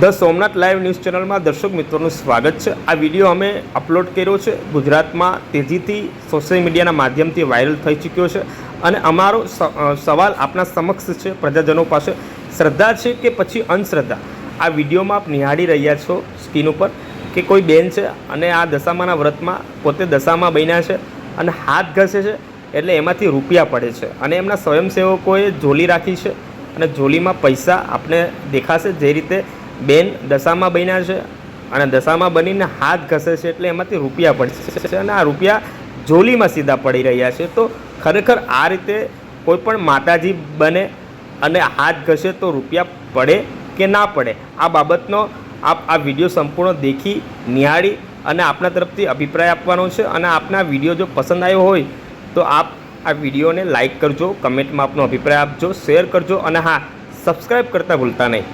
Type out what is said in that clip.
The Somnath live news ચેનલમાં દર્શક મિત્રોનું સ્વાગત છે. આ વીડિયો અમે અપલોડ કર્યો છે. ગુજરાતમાં તેજીથી સોશિયલ મીડિયાના માધ્યમથી વાયરલ થઈ ચૂક્યો છે અને અમારો સવાલ આપના સમક્ષ છે પ્રજાજનો પાસે. શ્રદ્ધા છે કે પછી અંધશ્રદ્ધા? આ વિડીયોમાં આપ નિહાળી રહ્યા છો સ્ક્રીન ઉપર કે કોઈ બેન છે અને આ દશામાના વ્રતમાં પોતે દશામાં બન્યા છે અને હાથ ઘસે છે એટલે એમાંથી રૂપિયા પડે છે અને એમના સ્વયંસેવકોએ ઝોલી રાખી છે અને ઝોલીમાં પૈસા આપને દેખાશે જે રીતે બેન દશામાં બન્યા છે અને દશામાં બનીને હાથ ઘસે છે એટલે એમાંથી રૂપિયા પડશે છે અને આ રૂપિયા જોલીમાં સીધા પડી રહ્યા છે. તો ખરેખર આ રીતે કોઈ પણ માતાજી બને અને હાથ ઘસે તો રૂપિયા પડે કે ના પડે, આ બાબતનો આપ આ વીડિયો સંપૂર્ણ દેખી, નિહાળી અને આપના તરફથી અભિપ્રાય આપવાનો છે. અને આપના વીડિયો જો પસંદ આવ્યો હોય તો આપ આ વિડીયોને લાઇક કરજો, કમેન્ટમાં આપનો અભિપ્રાય આપજો, શેર કરજો અને હા સબસ્ક્રાઈબ કરતાં ભૂલતા નહીં.